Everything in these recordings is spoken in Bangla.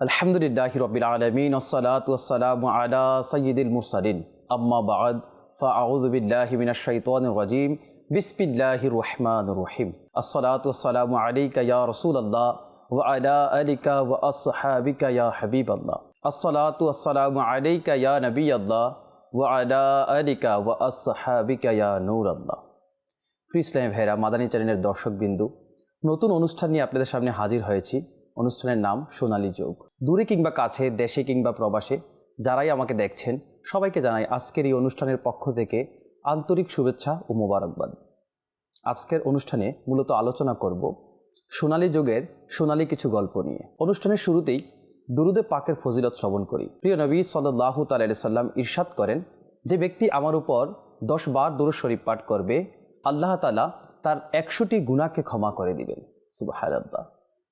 আলহামদুলিল্লাহ রবিল আলমিন ওসলাত ওসালাম আলা সঈদুল মুরসালিন। আম্মা বাদ ফাউযু বিল্লাহি মিনাশ শাইতানির রাজিম। বিসমিল্লাহির রহমানির রহিম। আসসালাতু ওয়াসসালামু আলাইকা ইয়া রাসূলুল্লাহ, ওয়া আলা আলিকা ওয়া আসহাবিকা ইয়া হাবিবাল্লাহ। আসসালাতু ওয়াসসালামু আলাইকা ইয়া নবিয়াল্লাহ, ওয়া আলা আলিকা ওয়া আসহাবিকা ইয়া নূরাল্লাহ। প্রিয় ইসলামী ভাইরা মাদানী চ্যানেলের দর্শকবিন্দু, নতুন অনুষ্ঠান নিয়ে আপনাদের সামনে হাজির হয়েছি। অনুষ্ঠানের নাম সোনালী যোগ দূরে কিংবা কাছে, দেশে কিংবা প্রবাসে যারাই আমাকে দেখছেন, সবাইকে জানাই আজকের এই অনুষ্ঠানের পক্ষ থেকে আন্তরিক শুভেচ্ছা ও মোবারকবাদ। আজকের অনুষ্ঠানে মূলত আলোচনা করব সোনালী যুগের সোনালী কিছু গল্প নিয়ে। অনুষ্ঠানের শুরুতেই দুরুদে পাকের ফজিলত শ্রবণ করি। প্রিয় নবী সাল্লাহ সাল্লাম ইরশাদ করেন যে ব্যক্তি আমার উপর দশ বার দুরুদ শরীফ পাঠ করবে, আল্লাহ তালা তার একশোটি গুণাকে ক্ষমা করে দিবেন। সুবাহ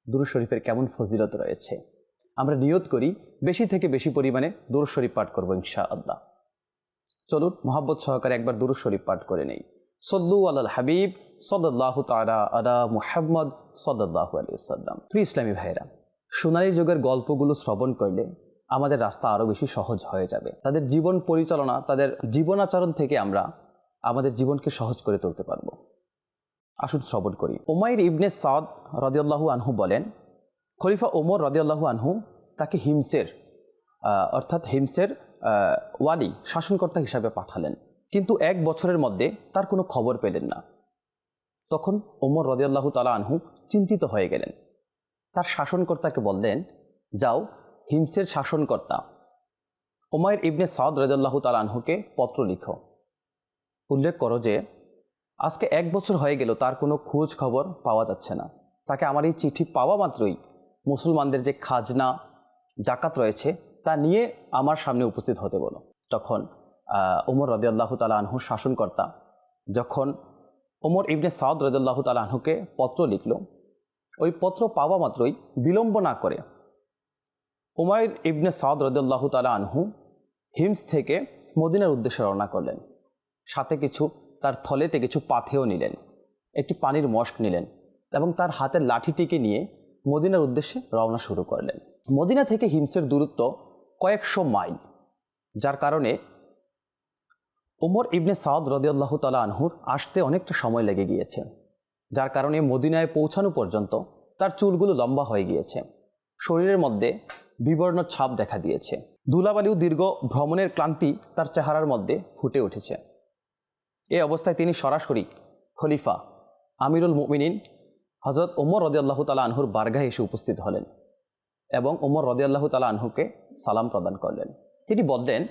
দুরু শরীফের কেমন ফজিলত রয়েছে? আমরা নিয়ত করি, বেশি থেকে বেশি পরিমাণে দুরুদ শরীফ পাঠ করব ইনশা আল্লাহ চলুন, মোহাব্বত সহকারে একবার দুরুদ শরীফ পাঠ করে নেই। সল্লু আল হাবিব সদাল্লাহ তারা আলা মুহাম্মদ সদাল্লাহ আলী সাল্লাম প্রিয় ইসলামী ভাইরা সোনালী যুগের গল্পগুলো শ্রবণ করলে আমাদের রাস্তা আরও বেশি সহজ হয়ে যাবে। তাদের জীবন পরিচালনা, তাদের জীবনাচরণ থেকে আমরা আমাদের জীবনকে সহজ করে তুলতে পারব। আসুন শ্রবণ করি। ওমাইর ইবনে সাদ রদিয়াল্লাহু আনহু বলেন খলিফা ওমর রদিয়াল্লাহু আনহু তাকে হিমসের অর্থাৎ হিমসের ওয়ালি, শাসনকর্তা হিসাবে পাঠালেন। কিন্তু এক বছরের মধ্যে তার কোনো খবর পেলেন না। তখন ওমর রদিয়াল্লাহু তালা আনহু চিন্তিত হয়ে গেলেন। তার শাসনকর্তাকে বললেন, যাও, হিমসের শাসনকর্তা, ওমায়ের ইবনে সাদ রদিয়াল্লাহু তালা আনহুকে পত্র লিখো। উল্লেখ করো যে, আজকে এক বছর হয়ে গেল তার কোনো খোঁজ খবর পাওয়া যাচ্ছে না। তাকে আমার এই চিঠি পাওয়া মাত্রই মুসলমানদের যে খাজনা জাকাত রয়েছে, তা নিয়ে আমার সামনে উপস্থিত হতে বলো। তখন ওমর রদিয়াল্লাহ তালা আনহু শাসনকর্তা যখন ওমর ইবনে সাউদ রদিয়াল্লাহ তালা আনহুকে পত্র লিখল, ওই পত্র পাওয়া মাত্রই বিলম্ব না করে উমায়ের ইবনে সাউদ রদিয়াল্লাহ তালা আনহু হিমস থেকে মদিনার উদ্দেশ্যে রওনা করলেন। সাথে কিছু, তার থলেতে কিছু পাথেও নিলেন, একটি পানির মস্ক নিলেন এবং তার হাতের লাঠিটিকে নিয়ে মদিনার উদ্দেশ্যে রওনা শুরু করলেন। মদিনা থেকে হিমসের দূরত্ব কয়েকশো মাইল, যার কারণে ওমর ইবনে সাউদ রদিয়াল্লাহ তালা আনহুর আসতে অনেকটা সময় লেগে গিয়েছে, যার কারণে মদিনায় পৌঁছানো পর্যন্ত তার চুলগুলো লম্বা হয়ে গিয়েছে। শরীরের মধ্যে বিবর্ণ ছাপ দেখা দিয়েছে। ধুলাবালিও দীর্ঘ ভ্রমণের ক্লান্তি তার চেহারার মধ্যে ফুটে উঠেছে। এ অবস্থায় তিনি সরাসরি খলিফা আমিরুল মুমিনিন হজরত ওমর রদিয়াল্লাহ তালা আনহুর বারগাহে এসে উপস্থিত হলেন এবং ওমর রদিয়াল্লাহ তালা আনহুকে সালাম প্রদান করলেন। তিনি বললেন,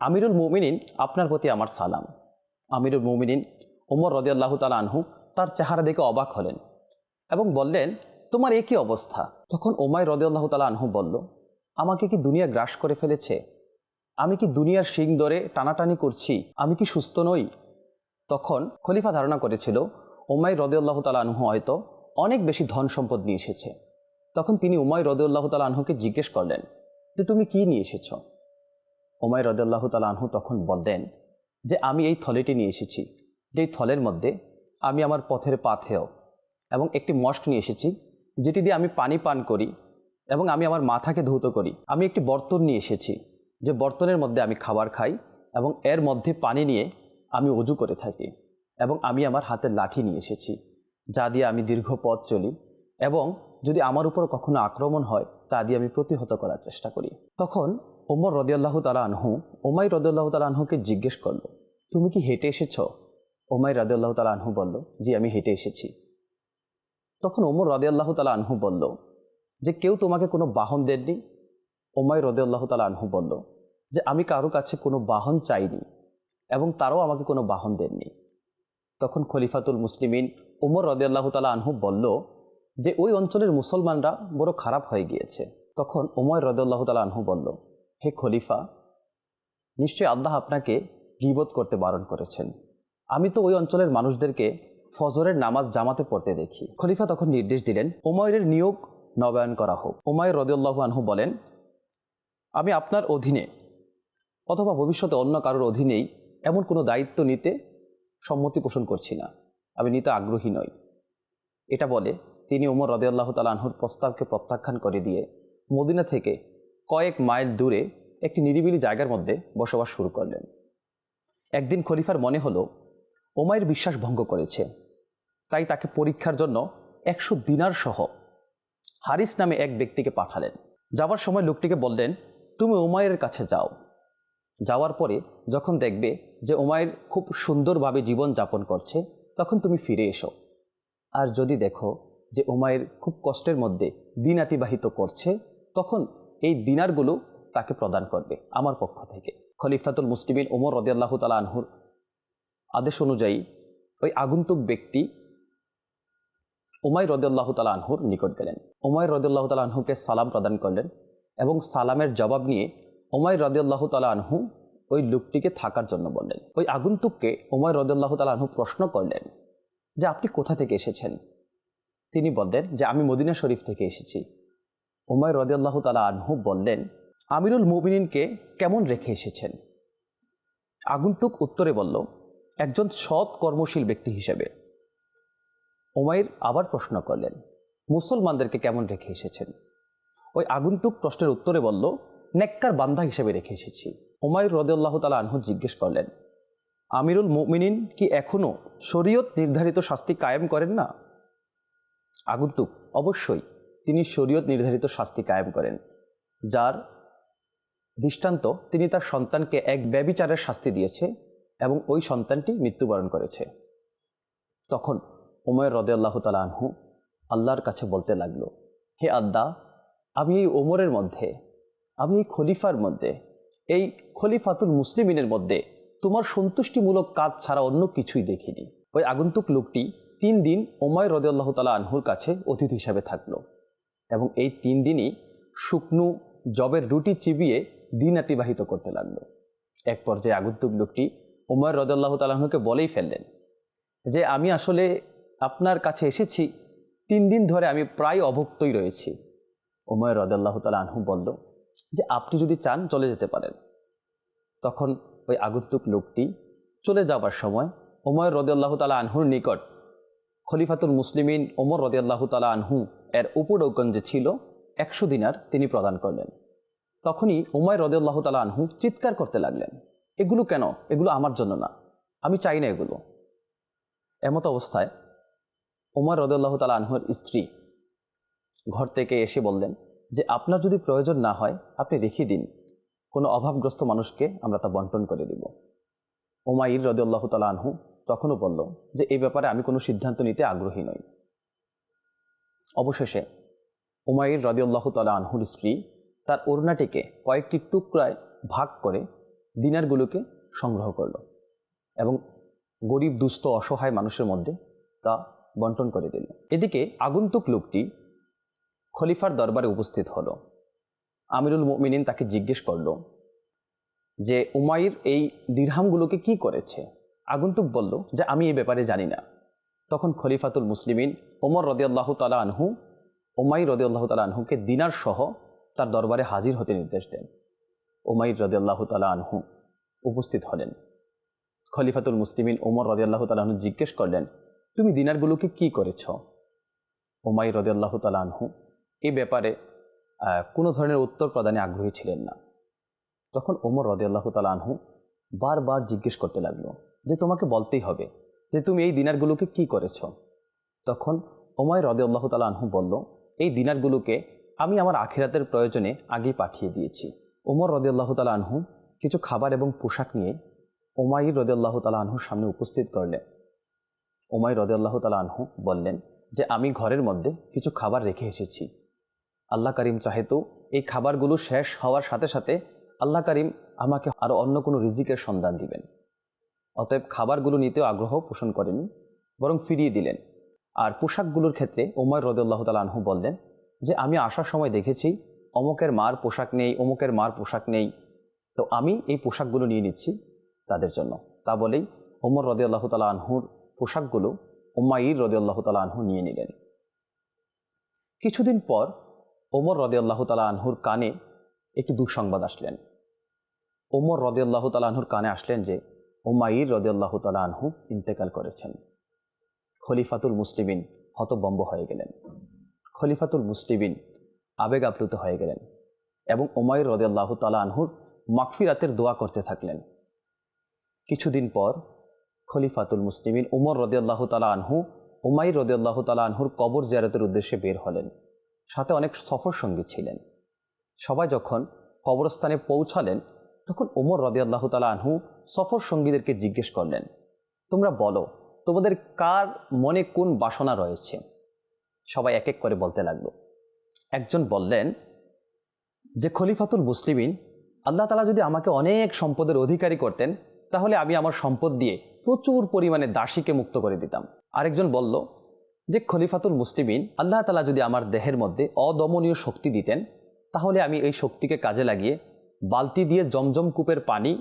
আমিরুল মুমিনিন, আপনার প্রতি আমার সালাম। আমিরুল মুমিনিন ওমর রদিয়াল্লাহ তালা আনহু তার চেহারা দেখে অবাক হলেন এবং বললেন, তোমার একই অবস্থা? তখন ওমাই রদিয়াল্লাহ তালা আনহু বলল, আমাকে কি দুনিয়া গ্রাস করে ফেলেছে? আমি কি দুনিয়ার শিং দরে টানাটানি করছি? আমি কি সুস্থ নই? তখন খলিফা ধারণা করেছিল, ওমাই রদেউল্লাহ তালা আনহু হয়তো অনেক বেশি ধন সম্পদ নিয়ে এসেছে। তখন তিনি উমায় রদেউল্লাহ তাল আনহুকে জিজ্ঞেস করলেন, যে তুমি কি নিয়ে এসেছ? ওমাই রদেউল্লাহ তালা আনহু তখন বললেন, যে আমি এই থলেটি নিয়ে এসেছি যেই থলের মধ্যে আমি আমার পথের পাথেও এবং একটি মস্ক নিয়ে এসেছি, যেটি দিয়ে আমি পানি পান করি এবং আমি আমার মাথাকে ধৌত করি। আমি একটি বর্তন নিয়ে এসেছি, যে বর্তনের মধ্যে আমি খাবার খাই এবং এর মধ্যে পানি নিয়ে আমি অজু করে থাকি এবং আমি আমার হাতের লাঠি নিয়ে এসেছি। যা দিয়ে আমি দীর্ঘ পথ চলি এবং যদি আমার উপর কখনো আক্রমণ হয়, তা দিয়ে আমি প্রতিহত করার চেষ্টা করি। তখন ওমর রদিয়াল্লাহ তালা আনহু ওমাই রদিয়াল্লাহ তালা আনহুকে জিজ্ঞেস করল, তুমি কি হেঁটে এসেছ? ওমাই রদিয়াল্লাহ তালা আনহু বলল, জি, আমি হেঁটে এসেছি। তখন ওমর রদিয়াল্লাহ তালা আনহু বলল, যে কেউ তোমাকে কোনো বাহন দেননি? ওমাই রদিয়াল্লাহ তালা আনহু বলল, যে আমি কারও কাছে কোনো বাহন চাইনি এবং তারাও আমাকে কোনো বাহন দেননি। তখন খলিফাতুল মুসলিমিন উমর রদিয়াল্লাহ তালা আনহু বলল যে, ওই অঞ্চলের মুসলমানরা বড় খারাপ হয়ে গিয়েছে। তখন উমর রদিয়াল্লাহ তালা আনহু বলল, হে খলিফা, নিশ্চয়ই আল্লাহ আপনাকে গিবত করতে বারণ করেছেন। আমি তো ওই অঞ্চলের মানুষদেরকে ফজরের নামাজ জামাতে পড়তে দেখি। খলিফা তখন নির্দেশ দিলেন ওময়ের নিয়োগ নবায়ন করা হোক। ওমায় রদিয়াল্লাহ আনহু বলেন, আমি আপনার অধীনে অথবা ভবিষ্যতে অন্য কারোর অধীনেই এমন কোনো দায়িত্ব নিতে সম্মতি পোষণ করছি না। আমি নিতে আগ্রহী নই। এটা বলে তিনি ওমর রদিয়াল্লাহ তালাহুর প্রস্তাবকে প্রত্যাখ্যান করে দিয়ে মদিনা থেকে কয়েক মাইল দূরে একটি নিরিবিলি জায়গার মধ্যে বসবাস শুরু করলেন। একদিন খলিফার মনে হলো, ওমায়ের বিশ্বাস ভঙ্গ করেছে, তাই তাকে পরীক্ষার জন্য একশো দিনার সহ হারিস নামে এক ব্যক্তিকে পাঠালেন। যাওয়ার সময় লোকটিকে বললেন, তুমি ওমায়ের কাছে যাও। যাওয়ার পরে যখন দেখবে যে ওমায়ের খুব সুন্দরভাবে জীবন যাপন করছে তখন তুমি ফিরে এসো। আর যদি দেখো যে উমায়ের খুব কষ্টের মধ্যে দিন অতিবাহিত করছে, তখন এই দিনারগুলো তাকে প্রদান করবে আমার পক্ষ থেকে। খলিফাতুল মুসলিমিন ওমর রদিয়াল্লাহ তালা আনহুর আদেশ অনুযায়ী ওই আগন্তুক ব্যক্তি ওমাই রদুল্লাহ তালা আনহুর নিকট গেলেন। ওমাই রদুল্লাহ তালা আনহুকে সালাম প্রদান করলেন এবং সালামের জবাব নিয়ে ওমাই রদুল্লাহ তালা আনহু ওই লোকটিকে থাকার জন্য বললেন। ওই আগন্তুককে ওমাই রদুল্লাহ তালা আনহু প্রশ্ন করলেন যে, আপনি কোথা থেকে এসেছেন? তিনি বললেন যে, আমি মদিনা শরীফ থেকে এসেছি। ওমাই রদুল্লাহ তালা আনহু বললেন, আমিরুল মুবিনিনকে কেমন রেখে এসেছেন? আগন্তুক উত্তরে বলল, একজন সৎ কর্মশীল ব্যক্তি হিসেবে। ওমাইর আবার প্রশ্ন করলেন, মুসলমানদেরকে কেমন রেখে এসেছেন? ওই আগন্তুক প্রশ্নের উত্তরে বলল, নেককার বান্ধা হিসেবে রেখে এসেছি। ওমাইর রদুল্লাহ তালা আনহু জিজ্ঞেস করলেন, আমিরুল মুমিনিন কি এখনও শরীয়ত নির্ধারিত শাস্তি কায়েম করেন না? আগন্তুক, অবশ্যই, তিনি শরীয়ত নির্ধারিত শাস্তি কায়েম করেন, যার দৃষ্টান্ত তিনি তার সন্তানকে এক ব্যবিচারের শাস্তি দিয়েছে এবং ওই সন্তানটি মৃত্যুবরণ করেছে। তখন ওমর রদে আল্লাহ তালা আনহু আল্লাহর কাছে বলতে লাগল, হে আদ্দা, আমি এই ওমরের মধ্যে, আমি এই খলিফার মধ্যে এই খলিফাতুল মুসলিমিনের মধ্যে তোমার সন্তুষ্টিমূলক কাজ ছাড়া অন্য কিছুই দেখিনি। ওই আগন্তুক লোকটি তিন দিন ওমায় রদে আল্লাহ তালা আনহুর কাছে অতিথি হিসাবে থাকল এবং এই তিন দিনই শুকনো জবের রুটি চিবিয়ে দিন অতিবাহিত করতে লাগল। এক পর্যায়ে আগন্তুক লোকটি উমর রদাল্লাহ তালাহকে বলেই ফেললেন যে, আমি আসলে আপনার কাছে এসেছি। তিন দিন ধরে আমি প্রায় অভুক্তই রয়েছি। রদাল্লাহ তালা আনহু বলল যে আপনি যদি চান চলে যেতে পারেন। তখন ওই আগন্তুক লোকটি চলে যাবার সময় ওমর রদাল্লাহ তালা আনহুর নিকট খলিফাতুল মুসলিমিন ওমর রদিয়াল্লাহ তালা আনহু এর উপডৌকন যে ছিল একশো দিনার তিনি প্রদান করলেন। তখনই উমায় রদেল্লাহ তালা আনহু চিৎকার করতে লাগলেন, এগুলো কেন? এগুলো আমার জন্য না। আমি চাই না এগুলো। এমত অবস্থায় উমার রদেল্লাহ তালা আনহুর স্ত্রী ঘর থেকে এসে বললেন যে আপনার যদি প্রয়োজন না হয়, আপনি রেখে দিন। কোনো অভাবগ্রস্ত মানুষকে আমরা তা বন্টন করে দিব। ওমাইর রদেল্লাহ তালা আনহু তখনও বলল যে, এই ব্যাপারে আমি কোনো সিদ্ধান্ত নিতে আগ্রহী নই। অবশেষে উমাইর রদিউল্লাহ তালা আনহুর স্ত্রী তার ওড়নাটিকে কয়েকটি টুকরায় ভাগ করে দিনারগুলোকে সংগ্রহ করল এবং গরিব, দুস্থ, অসহায় মানুষের মধ্যে তা বন্টন করে দিল। এদিকে আগন্তুক লোকটি খলিফার দরবারে উপস্থিত হলো। আমিরুল মিনিন তাকে জিজ্ঞেস করল যে, উমাইর এই দিরহামগুলোকে কি করেছে? আগন্তুক বলল যে, আমি এই ব্যাপারে জানি না। তখন খলিফাতুল মুসলিমিন ওমর রদিয়াল্লাহ তালা আনহু ওমাই রদিয়াল্লাহ তালা আনহুকে দিনার সহ তার দরবারে হাজির হতে নির্দেশ দেন। ওমাইর রদিয়াল্লাহ তালা আনহু উপস্থিত হলেন। খলিফাতুল মুসলিমিন ওমর রদিয়াল্লাহ তালা আনহু জিজ্ঞেস করলেন, তুমি দিনারগুলোকে কি করেছ? ওমাই রদিয়াল্লাহ তালা আনহু এ ব্যাপারে কোনো ধরনের উত্তর প্রদানে আগ্রহী ছিলেন না। তখন ওমর রদিয়াল্লাহ তালা আনহু বারবার জিজ্ঞেস করতে লাগল যে, তোমাকে বলতেই হবে যে, তুমি এই দিনারগুলোকে কি করেছ? তখন ওমায় রদিয়াল্লাহ তালা আনহু বলল, এই দিনারগুলোকে আমি আমার আখিরাতের প্রয়োজনে আগেই পাঠিয়ে দিয়েছি। ওমর রদিয়াল্লাহ তালা আনহু কিছু খাবার এবং পোশাক নিয়ে ওমাই রদিয়াল্লাহ তালা আনহুর সামনে উপস্থিত করলেন। ওমাই রদিয়াল্লাহ তালা আনহু বললেন যে, আমি ঘরের মধ্যে কিছু খাবার রেখে এসেছি। আল্লাহ করিম চাহেতু এই খাবারগুলো শেষ হওয়ার সাথে সাথে আল্লাহ করিম আমাকে আরও অন্য কোনো রিজিকের সন্ধান দিবেন। অতএব খাবারগুলো নিতেও আগ্রহ পোষণ করেনি, বরং ফিরিয়ে দিলেন। আর পোশাকগুলোর ক্ষেত্রে ওমর রদুল্লাহ আনহু বললেন যে, আমি আসার সময় দেখেছি অমুকের মার পোশাক নেই, অমুকের মার পোশাক নেই। তো আমি এই পোশাকগুলো নিয়ে নিচ্ছি তাদের জন্য। তা বলেই ওমর রদিয়াল্লাহ তালা আনহুর পোশাকগুলো ওম্মাইর রদিয়াল্লাহ তালা আনহু নিয়ে নিলেন। কিছুদিন পর ওমর রদিয়াল্লাহ তালা আনহুর কানে একটি দুঃসংবাদ আসলেন। ওমর রদিয়াল্লাহ তালা আনহুর কানে আসলেন যে ওমাইর রদিয়াল্লাহ তালা আনহু ইন্তেকাল করেছেন। খলিফাতুল মুসলিমিন হতবম্ব হয়ে গেলেন। খলিফাতুল মুসলিমিন আবেগ আপ্লুত হয়ে গেলেন এবং ওমাইর রদিয়াল্লাহ তালা আনহুর মাকফিরাতের দোয়া করতে থাকলেন। কিছুদিন পর খলিফাতুল মুসলিমিন উমর রদিয়াল্লাহ তালা আনহু, উমাইর রদিয়াল্লাহ তালা আনহুর কবর জিয়ারতের উদ্দেশ্যে বের হলেন। সাথে অনেক সফর সঙ্গী ছিলেন। সবাই যখন কবরস্থানে পৌঁছালেন, তখন ওমর রদিয়াল্লাহ তালা আনহু সফর সঙ্গীদেরকে জিজ্ঞেস করলেন, তোমরা বলো, তোমাদের কার মনে কোন বাসনা রয়েছে? সবাই এক এক করে বলতে লাগল। একজন বললেন, যে খলিফাতুল মুসলিমিন, আল্লাহ তালা যদি আমাকে অনেক সম্পদের অধিকারী করতেন, তাহলে আমি আমার সম্পদ দিয়ে প্রচুর পরিমাণে দাসীকে মুক্ত করে দিতাম। আরেকজন বলল যে খলিফাতুল মুসলিমিন, আল্লাহ তালা যদি আমার দেহের মধ্যে অদমনীয় শক্তি দিতেন, তাহলে আমি এই শক্তিকে কাজে লাগিয়ে বালতি দিয়ে জমজম কূপের পানি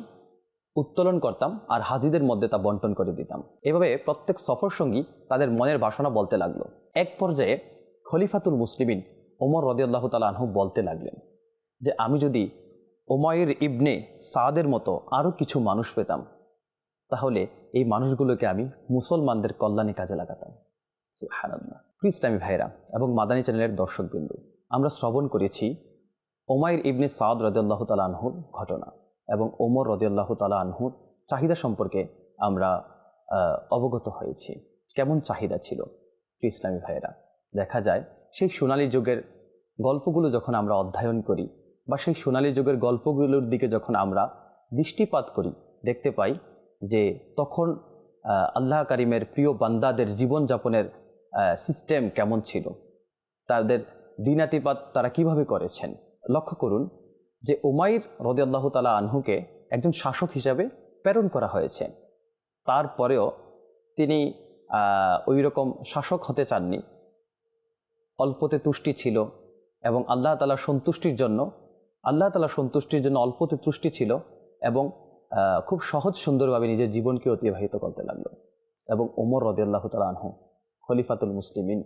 উত্তোলন করতাম আর হাজিদের মধ্যে তা বন্টন করে দিতাম। এভাবে প্রত্যেক সফর সঙ্গী তাদের মনের বাসনা বলতে লাগল। এক পর্যায়ে খলিফাতুল মুসলিমিন ওমর রদিয়াল্লাহ তালা আনহু বলতে লাগলেন যে, আমি যদি ওমায়ের ইবনে সাদের মতো আরও কিছু মানুষ পেতাম, তাহলে এই মানুষগুলোকে আমি মুসলমানদের কল্যাণে কাজে লাগাতাম। সুবহানাল্লাহ। ইসলামী ভাইরা, এবং মাদানী চ্যানেলের দর্শকবৃন্দু, আমরা শ্রবণ করেছি ওমায়ের ইবনে সাদ রদিয়াল্লাহ তালা আনহুর ঘটনা এবং ওমর রদিয়াল্লাহ তালা আনহুর চাহিদা সম্পর্কে আমরা অবগত হয়েছি। কেমন চাহিদা ছিল? ইসলামী ভাইয়েরা দেখা যায়, সেই সোনালী যুগের গল্পগুলো যখন আমরা অধ্যয়ন করি বা সেই সোনালী যুগের গল্পগুলোর দিকে যখন আমরা দৃষ্টিপাত করি, দেখতে পাই যে তখন আল্লাহ কারিমের প্রিয় বান্দাদের জীবনযাপনের সিস্টেম কেমন ছিল? তাদের দিনাতিপাত তারা কীভাবে করেছেন? লক্ষ্য করুন যে উমাইর রদিয়াল্লাহ তালা আনহুকে একজন শাসক হিসাবে প্রেরণ করা হয়েছে। তারপরেও তিনি ওই রকম শাসক হতে চাননি। অল্পতে তুষ্টি ছিল এবং আল্লাহ তালা সন্তুষ্টির জন্য, আল্লাহ তালা সন্তুষ্টির জন্য অল্পতে তুষ্টি ছিল এবং খুব সহজ সুন্দরভাবে নিজের জীবনকে অতিবাহিত করতে লাগল এবং ওমর রদিয়াল্লাহ তালা আনহু খলিফাতুল মুসলিমিন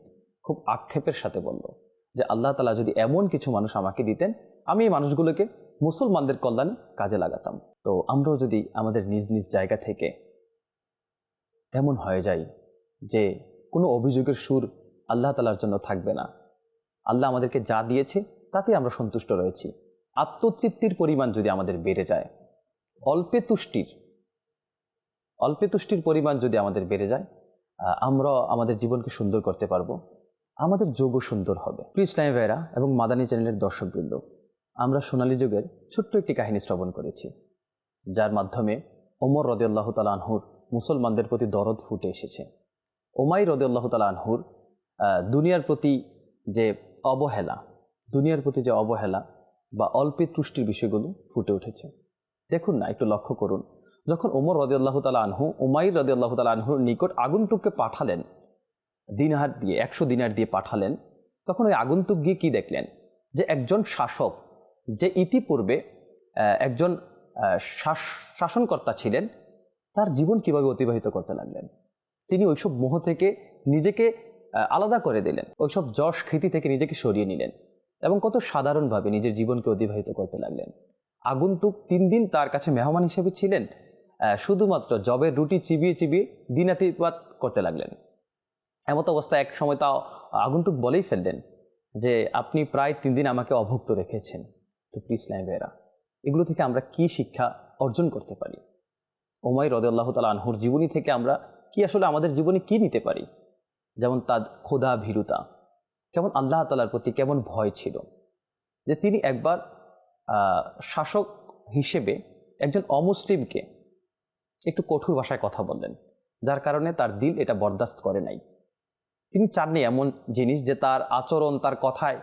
খুব আক্ষেপের সাথে বলল যে আল্লাহ তালা যদি এমন কিছু মানুষ আমাকে দিতেন, আমি এই মানুষগুলোকে মুসলমানদের কল্যাণে কাজে লাগাতাম। তো আমরাও যদি আমাদের নিজ নিজ জায়গা থেকে এমন হয়ে যাই যে কোনো অভিযোগের সুর আল্লাহ তালার জন্য থাকবে না, আল্লাহ আমাদেরকে যা দিয়েছে তাতে আমরা সন্তুষ্ট রয়েছি। আত্মতৃপ্তির পরিমাণ যদি আমাদের বেড়ে যায়, অল্পে তুষ্টির অল্পে তুষ্টির পরিমাণ যদি আমাদের বেড়ে যায় আমরা আমাদের জীবনকে সুন্দর করতে পারব। আমাদের যোগও সুন্দর হবে। প্রিয় ইসলামী ভাইরা এবং মাদানী চ্যানেলের দর্শকবৃন্দ, আমরা সোনালী যুগের ছোট্ট একটি কাহিনী শ্রবণ করেছি, যার মাধ্যমে ওমর রদিয়াল্লাহ তালা আনহুর মুসলমানদের প্রতি দরদ ফুটে এসেছে। ওমাই রদিয়াল্লাহ তালা আনহুর দুনিয়ার প্রতি যে অবহেলা, দুনিয়ার প্রতি যে অবহেলা বা অল্পে তুষ্টির বিষয়গুলো ফুটে উঠেছে। দেখুন না, একটু লক্ষ্য করুন। যখন ওমর রদিয়াল্লাহ তালা আনহু, উমাইর রদিয়াল্লাহ তালা আনহুর নিকট আগন্তুককে পাঠালেন দিনহার দিয়ে, একশো দিনার দিয়ে পাঠালেন, তখন ওই আগন্তুক গিয়ে কী দেখলেন? যে একজন শাসক, যে ইতিপূর্বে একজন শাস- শাসনকর্তা ছিলেন, তার জীবন কীভাবে অতিবাহিত করতে লাগলেন? তিনি ওইসব মোহ থেকে নিজেকে আলাদা করে দিলেন, ওইসব যশ খ্যাতি থেকে নিজেকে সরিয়ে নিলেন এবং কত সাধারণভাবে নিজের জীবনকে অতিবাহিত করতে লাগলেন। আগন্তুক তিন দিন তার কাছে মেহমান হিসেবে ছিলেন শুধুমাত্র জবের রুটি চিবিয়ে চিবিয়ে দিনাতিপাত করতে লাগলেন। এমত অবস্থায় এক সময় তা আগন্তুক বলেই ফেললেন যে, আপনি প্রায় তিন দিন আমাকে অভুক্ত রেখেছেন, তো প্লিজ ভাইয়েরা, এগুলো থেকে আমরা কি শিক্ষা অর্জন করতে পারি? ওমাই রদাল্লাহ তালা আনহুর জীবনী থেকে আমরা কি আসলে আমাদের জীবনে কি নিতে পারি? যেমন তার খোদা ভীরুতা, কেমন আল্লাহ তালার প্রতি কেমন ভয় ছিল? যে তিনি একবার শাসক হিসেবে একজন অমুসলিমকে একটু কঠোর ভাষায় কথা বললেন, যার কারণে তার দিল এটা বরদাস্ত করে নাই। তিনি চাননি এমন জিনিস যে তার আচরণ, তার কথায়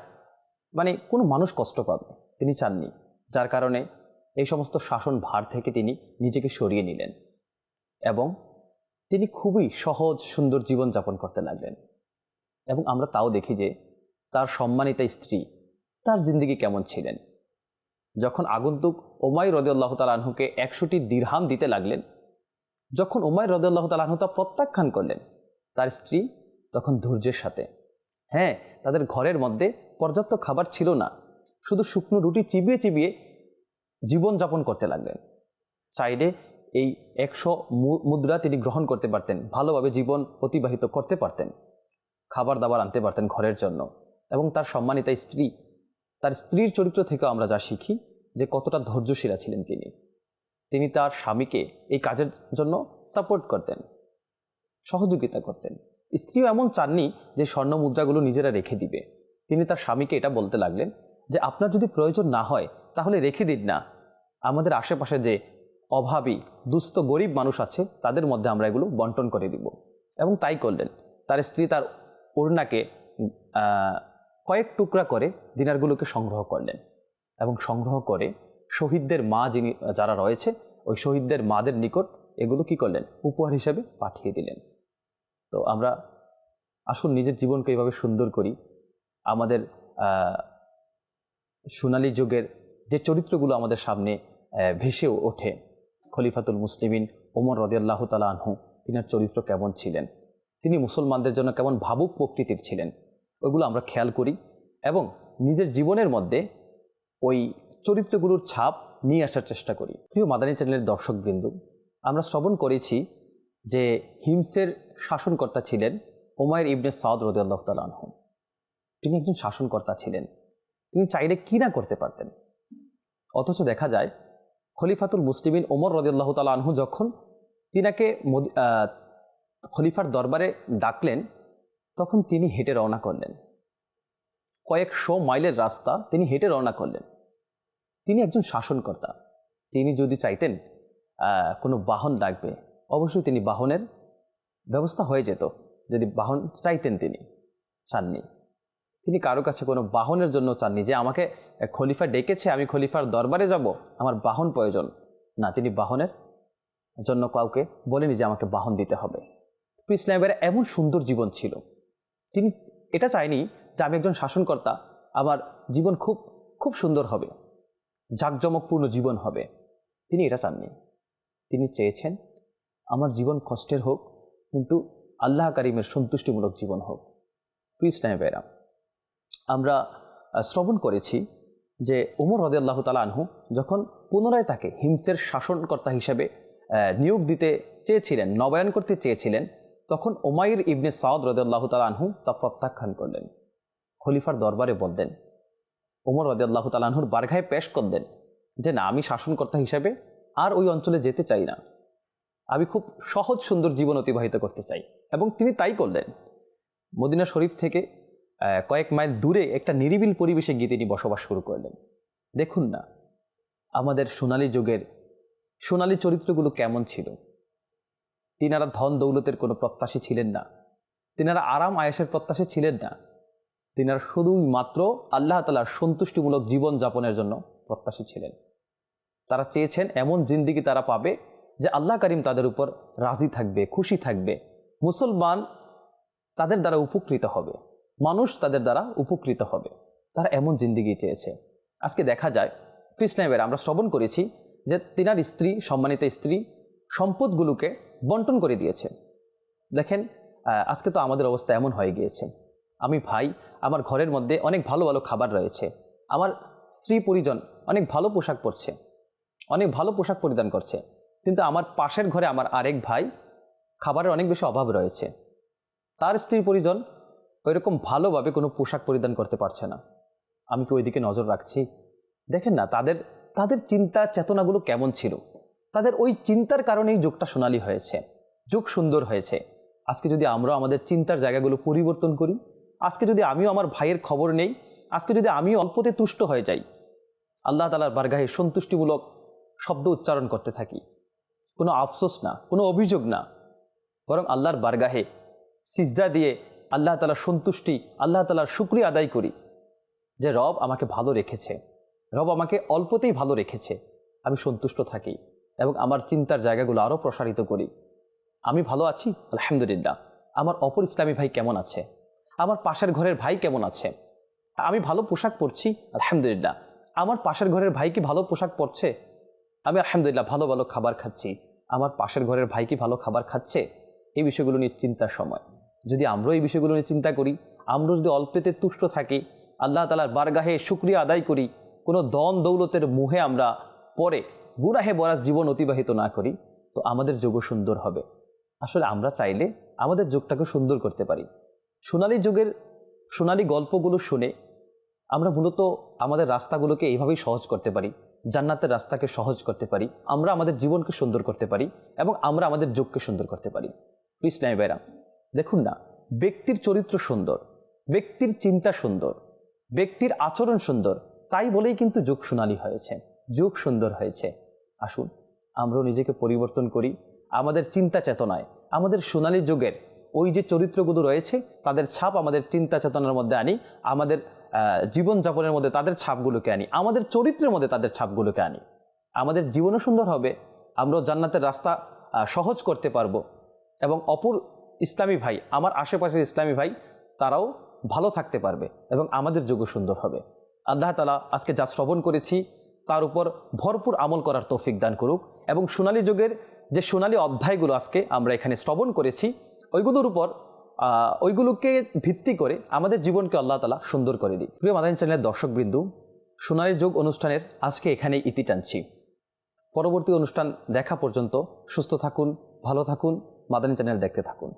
মানে কোনো মানুষ কষ্ট পাবে। তিনি চাননি, যার কারণে এই সমস্ত শাসন ভার থেকে তিনি নিজেকে সরিয়ে নিলেন এবং তিনি খুবই সহজ, সুন্দর জীবন যাপন করতে লাগলেন। এবং আমরা তাও দেখি যে তার সম্মানিতা স্ত্রী তার জিন্দিগি কেমন ছিলেন। যখন আগন্তুক ওমাই রদিয়াল্লাহ তালাহুকে একশোটি দীর্হাম দিতে লাগলেন যখন ওমাই রদিয়াল্লাহ তালাহু তা প্রত্যাখ্যান করলেন, তার স্ত্রী তখন ধৈর্যের সাথে। হ্যাঁ তাদের ঘরের মধ্যে পর্যাপ্ত খাবার ছিল না। শুধু শুকনো রুটি চিবিয়ে চিবিয়ে জীবনযাপন করতে লাগলেন। চাইলে এই একশো মুদ্রা তিনি গ্রহণ করতে পারতেন, ভালোভাবে জীবন অতিবাহিত করতে পারতেন, খাবার দাবার আনতে পারতেন ঘরের জন্য। এবং তার সম্মানিতা স্ত্রী, তার স্ত্রীর চরিত্র থেকেও আমরা যা শিখি যে কতটা ধৈর্যশীলা ছিলেন তিনি। তিনি তার স্বামীকে এই কাজের জন্য সাপোর্ট করতেন, সহযোগিতা করতেন। স্ত্রীও এমন চাননি যে স্বর্ণ মুদ্রাগুলো নিজেরা রেখে দিবে। তিনি তার স্বামীকে এটা বলতে লাগলেন যে, আপনার যদি প্রয়োজন না হয়, তাহলে রেখে দিন না। আমাদের আশেপাশে যে অভাবী, দুস্থ, গরিব মানুষ আছে, তাদের মধ্যে আমরা এগুলো বন্টন করে দিব। এবং তাই করলেন। তার স্ত্রী তার ওড়নাকে কয়েক টুকরা করে দিনারগুলোকে সংগ্রহ করলেন এবং সংগ্রহ করে শহীদদের মা যিনি যারা রয়েছে, ওই শহীদদের মাদের নিকট এগুলো কি করলেন? উপহার হিসাবে পাঠিয়ে দিলেন। তো আমরা আসুন নিজের জীবনকে এইভাবে সুন্দর করি। আমাদের সোনালী যুগের যে চরিত্রগুলো আমাদের সামনে ভেসে ওঠে, খলিফাতুল মুসলিমিন, ওমর রদিয়াল্লাহ তালা আনহু, তিনার চরিত্র কেমন ছিলেন? তিনি মুসলমানদের জন্য কেমন ভাবুক প্রকৃতির ছিলেন? ওইগুলো আমরা খেয়াল করি এবং নিজের জীবনের মধ্যে ওই চরিত্রগুলোর ছাপ নিয়ে আসার চেষ্টা করি। প্রিয় মাদানী চ্যানেলের দর্শকবৃন্দ, আমরা শ্রবণ করেছি যে হিমসের শাসনকর্তা ছিলেন ওমায়ের ইবনে সাউদ রদিয়াল্লাহ তালা আনহু। তিনি একজন শাসনকর্তা ছিলেন। তিনি চাইলে কি না করতে পারতেন? অথচ দেখা যায়, খলিফাতুল মুসলিমিন ওমর রদিয়াল্লাহ তালা আনহু যখন তিনাকে খলিফার দরবারে ডাকলেন, তখন তিনি হেঁটে রওনা করলেন। কয়েকশো মাইলের রাস্তা তিনি হেঁটে রওনা করলেন। তিনি একজন শাসনকর্তা। তিনি যদি চাইতেন কোনো বাহন লাগবে অবশ্যই তিনি বাহনের ব্যবস্থা হয়ে যেত, যদি বাহন চাইতেন তিনি, চাননি। তিনি কারও কাছে কোনো বাহনের জন্য চাননি যে আমাকে খলিফা ডেকেছে, আমি খলিফার দরবারে যাব, আমার বাহন প্রয়োজন। না, তিনি বাহনের জন্য কাউকে বলেনি যে আমাকে বাহন দিতে হবে। ইসলামের এমন সুন্দর জীবন ছিল। তিনি এটা চায়নি যে আমি একজন শাসনকর্তা, আমার জীবন খুব খুব সুন্দর হবে। জাঁকজমকপূর্ণ জীবন হবে। তিনি এটা চাননি। তিনি চেয়েছেন, আমার জীবন কষ্টের হোক, কিন্তু আল্লাহ কারিমের সন্তুষ্টিমূলক জীবন হোক। প্রিয় ইসলামে বেরাম আমরা শ্রবণ করেছি যে উমর রদে আল্লাহ তালা আনহু যখন পুনরায় তাকে হিমসের শাসনকর্তা হিসেবে নিয়োগ দিতে চেয়েছিলেন, নবায়ন করতে চেয়েছিলেন, তখন ওমাইর ইবনে সাউদ রদে আল্লাহ তালা আনহু তা প্রত্যাখ্যান করলেন। খলিফার দরবারে বললেন ওমর রদে আল্লাহ তালাহুর বারঘায় পেশ করলেন যে, না, আমি শাসনকর্তা হিসাবে আর ওই অঞ্চলে যেতে চাই না। আমি খুব সহজ, সুন্দর জীবন অতিবাহিত করতে চাই। এবং তিনি তাই করলেন। মদিনা শরীফ থেকে কয়েক মাইল দূরে একটা নিরিবিল পরিবেশে গিয়ে তিনি বসবাস শুরু করলেন। দেখুন না, আমাদের সোনালী যুগের সোনালী চরিত্রগুলো কেমন ছিল। তিনারা ধন দৌলতের কোনো প্রত্যাশী ছিলেন না। তিনারা আরাম আয়েসের প্রত্যাশী ছিলেন না। তিনারা শুধুই মাত্র আল্লাহ তালার সন্তুষ্টিমূলক জীবন যাপনের জন্য প্রত্যাশী ছিলেন। তারা চেয়েছেন এমন জিন্দিগি তারা পাবে যে আল্লাহ করিম তাদের উপর রাজি থাকবে, খুশি থাকবে। মুসলমান তাদের দ্বারা উপকৃত হবে, মানুষ তাদের দ্বারা উপকৃত হবে। তারা এমন জিন্দিগি চেয়েছে। আজকে দেখা যায় কৃষ্ণাইবের আমরা শ্রবণ করেছি যে তিনার স্ত্রী, সম্মানিত স্ত্রী, সম্পদগুলোকে বন্টন করে দিয়েছে। দেখেন আজকে তো আমাদের অবস্থা এমন হয়ে গিয়েছে। আমি ভাই, আমার ঘরের মধ্যে অনেক ভালো ভালো খাবার রয়েছে। আমার স্ত্রী পরিজন অনেক ভালো পোশাক পরছে, অনেক ভালো পোশাক পরিধান করছে। কিন্তু আমার পাশের ঘরে আমার আরেক ভাই খাবারের অনেক বেশি অভাব রয়েছে। তার স্ত্রী পরিজন ওইরকম ভালোভাবে কোনো পোশাক পরিধান করতে পারছে না। আমি কি ওইদিকে নজর রাখছি? দেখেন না, তাদের তাদের চিন্তা চেতনাগুলো কেমন ছিল? তাদের ওই চিন্তার কারণেই যুগটা সোনালি হয়েছে, যুগ সুন্দর হয়েছে। আজকে যদি আমরা আমাদের চিন্তার জায়গাগুলো পরিবর্তন করি আজকে যদি আমিও আমার ভাইয়ের খবর নেই, আজকে যদি আমিও অল্পতে তুষ্ট হয়ে যাই, আল্লাহ তালার বারগাহে সন্তুষ্টিমূলক শব্দ উচ্চারণ করতে থাকি। কোনো আফসোস না, কোনো অভিযোগ না। বরং আল্লাহর বারগাহে সিজদা দিয়ে আল্লাহ তালার সন্তুষ্টি, আল্লাহ তালার শুক্রিয়া আদায় করি যে রব আমাকে ভালো রেখেছে। রব আমাকে অল্পতেই ভালো রেখেছে। আমি সন্তুষ্ট থাকি এবং আমার চিন্তার জায়গাগুলো আরও প্রসারিত করি। আমি ভালো আছি? আলহামদুলিল্লাহ। আমার অপর ইসলামী ভাই কেমন আছে? আমার পাশের ঘরের ভাই কেমন আছে? আমি ভালো পোশাক পরছি, আলহামদুলিল্লাহ। আমার পাশের ঘরের ভাই কি ভালো পোশাক পরছে? আমি আলহামদুলিল্লাহ ভালো ভালো খাবার খাচ্ছি। আমার পাশের ঘরের ভাই কি ভালো খাবার খাচ্ছে? এই বিষয়গুলো নিয়ে চিন্তার সময়। যদি আমরাও এই বিষয়গুলো নিয়ে চিন্তা করি আমরা যদি অল্পেতে তুষ্ট থাকি, আল্লাহ তালার বারগাহে শুক্রিয়া আদায় করি, কোনো দন দৌলতের মুহে আমরা পরে গুনাহে বরাজ জীবন অতিবাহিত না করি, তো আমাদের যোগও সুন্দর হবে। আসলে আমরা চাইলে আমাদের যোগটাকে সুন্দর করতে পারি। সোনালী যুগের সোনালী গল্পগুলো শুনে আমরা মূলত আমাদের রাস্তাগুলোকে এইভাবেই সহজ করতে পারি, জান্নাতের রাস্তাকে সহজ করতে পারি, আমরা আমাদের জীবনকে সুন্দর করতে পারি এবং আমরা আমাদের যোগকে সুন্দর করতে পারি। ইসলামী বেরা দেখুন না, ব্যক্তির চরিত্র সুন্দর, ব্যক্তির চিন্তা সুন্দর, ব্যক্তির আচরণ সুন্দর, তাই বলেই কিন্তু যুগ সোনালি হয়েছে, যুগ সুন্দর হয়েছে। আসুন, আমরাও নিজেকে পরিবর্তন করি, আমাদের চিন্তা চেতনায়, আমাদের সোনালী যুগের ওই যে চরিত্রগুলো রয়েছে, তাদের ছাপ আমাদের চিন্তা চেতনার মধ্যে আনি, আমাদের জীবনযাপনের মধ্যে তাদের ছাপগুলোকে আনি, আমাদের চরিত্রের মধ্যে তাদের ছাপগুলোকে আনি। আমাদের জীবনও সুন্দর হবে, আমরাও জান্নাতের রাস্তা সহজ করতে পারব। এবং অপর ইসলামী ভাই, আমার আশেপাশের ইসলামী ভাই, তারাও ভালো থাকতে পারবে এবং আমাদের যুগ সুন্দর হবে। আল্লাহ তালা আজকে যা শ্রবণ করেছি, তার উপর ভরপুর আমল করার তৌফিক দান করুক এবং সোনালী যুগের যে সোনালী অধ্যায়গুলো আজকে আমরা এখানে শ্রবণ করেছি ওইগুলোর উপর ওইগুলোকে ভিত্তি করে আমাদের জীবনকে আল্লাহ তালা সুন্দর করে দিই প্রিয় মাদানী চ্যানেলের দর্শকবৃন্দ, সোনালী যোগ অনুষ্ঠানের আজকে এখানে ইতি টানছি। পরবর্তী অনুষ্ঠান দেখা পর্যন্ত সুস্থ থাকুন, ভালো থাকুন, মাদানী চ্যানেল দেখতে থাকুন।